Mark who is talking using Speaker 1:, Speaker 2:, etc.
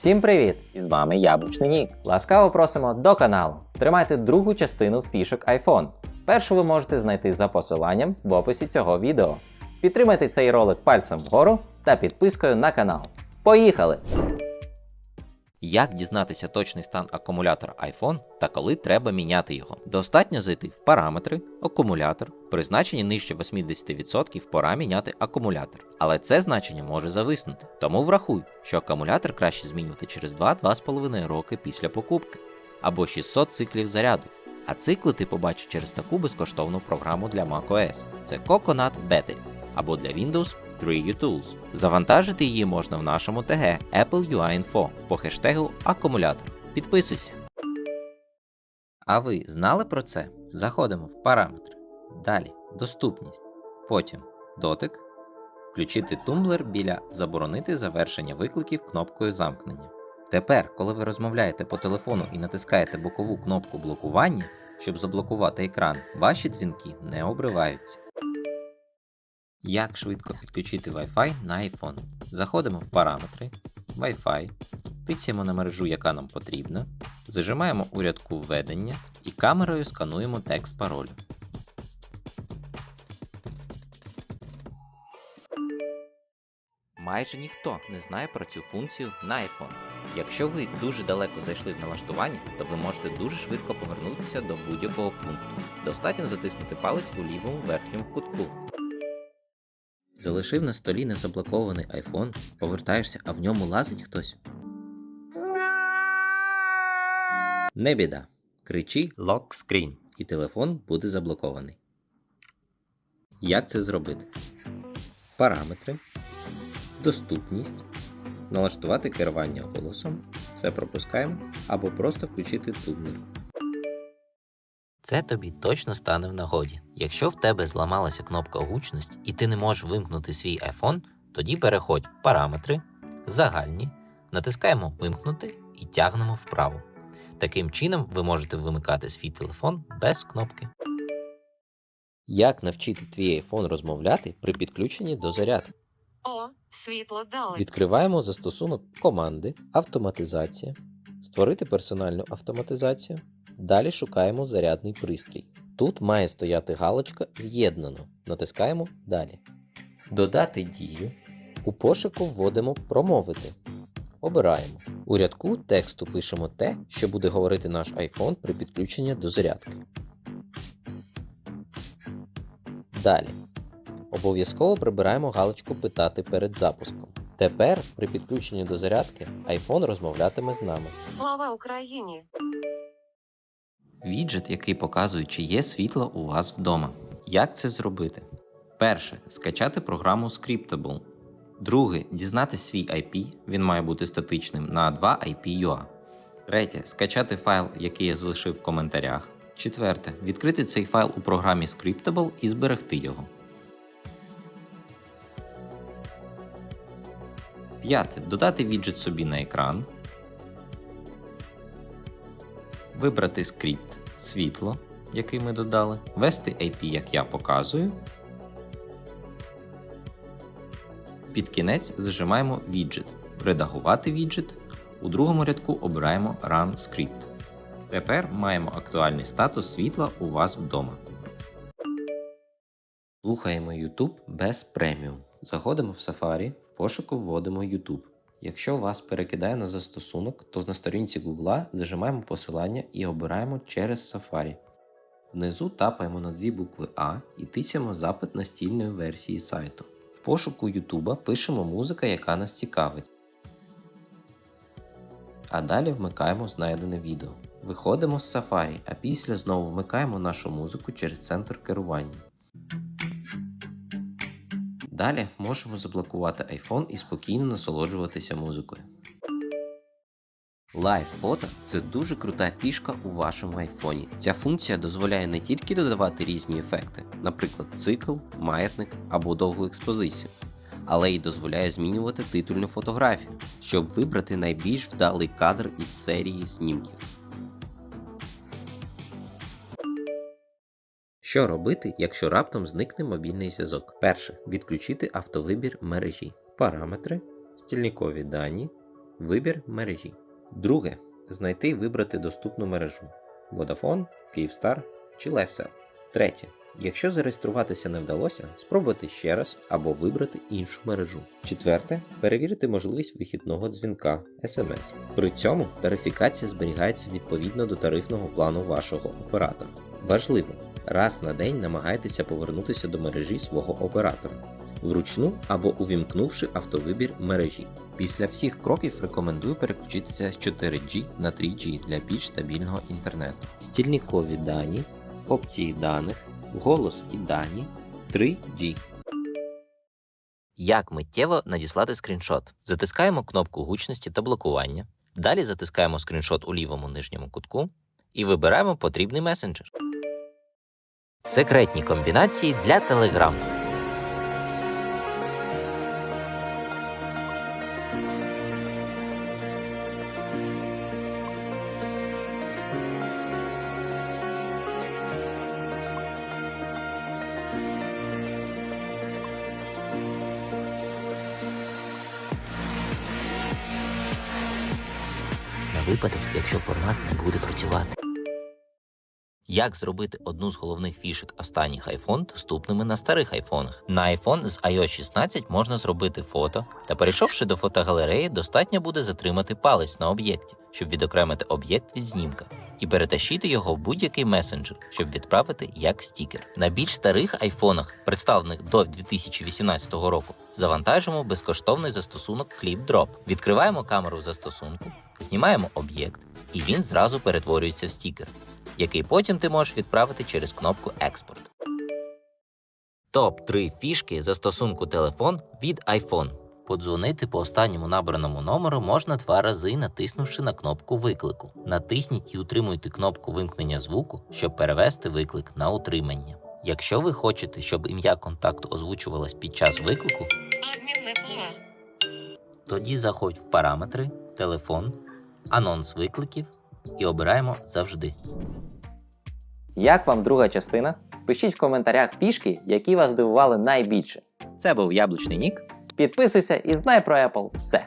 Speaker 1: Всім привіт! І з вами Яблучний Нік. Ласкаво просимо до каналу. Тримайте другу частину фішок iPhone. Першу ви можете знайти за посиланням в описі цього відео. Підтримайте цей ролик пальцем вгору та підпискою на канал. Поїхали! Як дізнатися точний стан акумулятора iPhone та коли треба міняти його? Достатньо зайти в параметри, акумулятор, при значенні нижче 80% пора міняти акумулятор. Але це значення може зависнути. Тому врахуй, що акумулятор краще змінювати через 2-2,5 роки після покупки або 600 циклів заряду. А цикли ти побачиш через таку безкоштовну програму для macOS. Це Coconut Battery або для Windows 3U Tools. Завантажити її можна в нашому ТГ Apple UI Info по хештегу акумулятор. Підписуйся. А ви знали про це? Заходимо в параметри. Далі доступність. Потім дотик. Включити тумблер біля заборонити завершення викликів кнопкою замкнення. Тепер, коли ви розмовляєте по телефону і натискаєте бокову кнопку блокування, щоб заблокувати екран, ваші дзвінки не обриваються. Як швидко підключити Wi-Fi на iPhone? Заходимо в параметри, Wi-Fi, тицяємо на мережу, яка нам потрібна, зажимаємо у рядку введення і камерою скануємо текст паролю. Майже ніхто не знає про цю функцію на iPhone. Якщо ви дуже далеко зайшли в налаштування, то ви можете дуже швидко повернутися до будь-якого пункту. Достатньо затиснути палець у лівому верхньому кутку. Залишив на столі незаблокований iPhone, повертаєшся, а в ньому лазить хтось. Не біда. Кричи Lock Screen і телефон буде заблокований. Як це зробити? Параметри, доступність, налаштувати керування голосом, все пропускаємо або просто включити тумблер. Це тобі точно стане в нагоді. Якщо в тебе зламалася кнопка гучність і ти не можеш вимкнути свій iPhone, тоді переходь в параметри, загальні, натискаємо Вимкнути і тягнемо вправо. Таким чином ви можете вимикати свій телефон без кнопки. Як навчити твій iPhone розмовляти при підключенні до зарядки?
Speaker 2: О, світло дали.
Speaker 1: Відкриваємо застосунок команди Автоматизація, створити персональну автоматизацію. Далі шукаємо зарядний пристрій. Тут має стояти галочка З'єднано. Натискаємо Далі. Додати дію. У пошуку вводимо Промовити. Обираємо. У рядку тексту пишемо те, що буде говорити наш iPhone при підключенні до зарядки. Далі. Обов'язково прибираємо галочку Питати перед запуском. Тепер при підключенні до зарядки iPhone розмовлятиме з нами.
Speaker 2: Слава Україні!
Speaker 1: Віджит, який показує, чи є світло у вас вдома. Як це зробити? Перше. Скачати програму Scriptable. Друге. Дізнати свій IP, він має бути статичним на 2 IP.ua. Третє. Скачати файл, який я залишив в коментарях. Четверте. Відкрити цей файл у програмі Scriptable і зберегти його. П'яте. Додати віджит собі на екран. Вибрати скрипт світло, який ми додали, ввести IP, як я показую. Під кінець зажимаємо віджит. Редагувати віджит. У другому рядку обираємо Run Script. Тепер маємо актуальний статус світла у вас вдома. Слухаємо YouTube без преміум. Заходимо в Safari, в пошуку вводимо YouTube. Якщо вас перекидає на застосунок, то на сторінці Google зажимаємо посилання і обираємо через Safari. Внизу тапаємо на дві букви А і тицяємо запит настільної версії сайту. В пошуку YouTube пишемо музика, яка нас цікавить. А далі вмикаємо знайдене відео. Виходимо з Safari, а після знову вмикаємо нашу музику через центр керування. Далі можемо заблокувати iPhone і спокійно насолоджуватися музикою. Live фото це дуже крута фішка у вашому айфоні. Ця функція дозволяє не тільки додавати різні ефекти, наприклад, цикл, маятник або довгу експозицію, але й дозволяє змінювати титульну фотографію, щоб вибрати найбільш вдалий кадр із серії снімків. Що робити, якщо раптом зникне мобільний зв'язок? Перше. Відключити автовибір мережі. Параметри, стільникові дані, Вибір мережі. Друге. Знайти і вибрати доступну мережу. Vodafone, Kyivstar чи LifeCell. Третє. Якщо зареєструватися не вдалося, спробуйте ще раз або вибрати іншу мережу. Четверте. Перевірити можливість вихідного дзвінка SMS. При цьому тарифікація зберігається відповідно до тарифного плану вашого оператора. Важливо, раз на день намагайтеся повернутися до мережі свого оператора. Вручну або увімкнувши автовибір мережі. Після всіх кроків рекомендую переключитися з 4G на 3G для більш стабільного інтернету. Стільникові дані, опції даних, голос і дані 3G. Як миттєво надіслати скріншот? Затискаємо кнопку гучності та блокування. Далі затискаємо скріншот у лівому нижньому кутку і вибираємо потрібний месенджер. Секретні комбінації для Telegram. на випадок, якщо формат не буде працювати. Як зробити одну з головних фішек останніх iPhone доступними на старих айфонах? На iPhone з iOS 16 можна зробити фото, та перейшовши до фотогалереї, достатньо буде затримати палець на об'єкті, щоб відокремити об'єкт від знімка, і перетащити його в будь-який месенджер, щоб відправити як стікер. На більш старих айфонах, представлених до 2018 року, завантажимо безкоштовний застосунок ClipDrop. Відкриваємо камеру застосунку, знімаємо об'єкт, і він зразу перетворюється в стікер, який потім ти можеш відправити через кнопку Експорт. Топ 3 фішки застосунку телефон від iPhone. Подзвонити по останньому набраному номеру можна два рази, натиснувши на кнопку виклику. Натисніть і утримуйте кнопку вимкнення звуку, щоб перевести виклик на утримання. Якщо ви хочете, щоб ім'я контакту озвучувалось під час виклику, тоді заходь в параметри, телефон, анонс викликів і обираємо завжди. Як вам друга частина? Пишіть в коментарях пішки, які вас здивували найбільше. Це був Яблучний Нік. Підписуйся і знай про Apple все.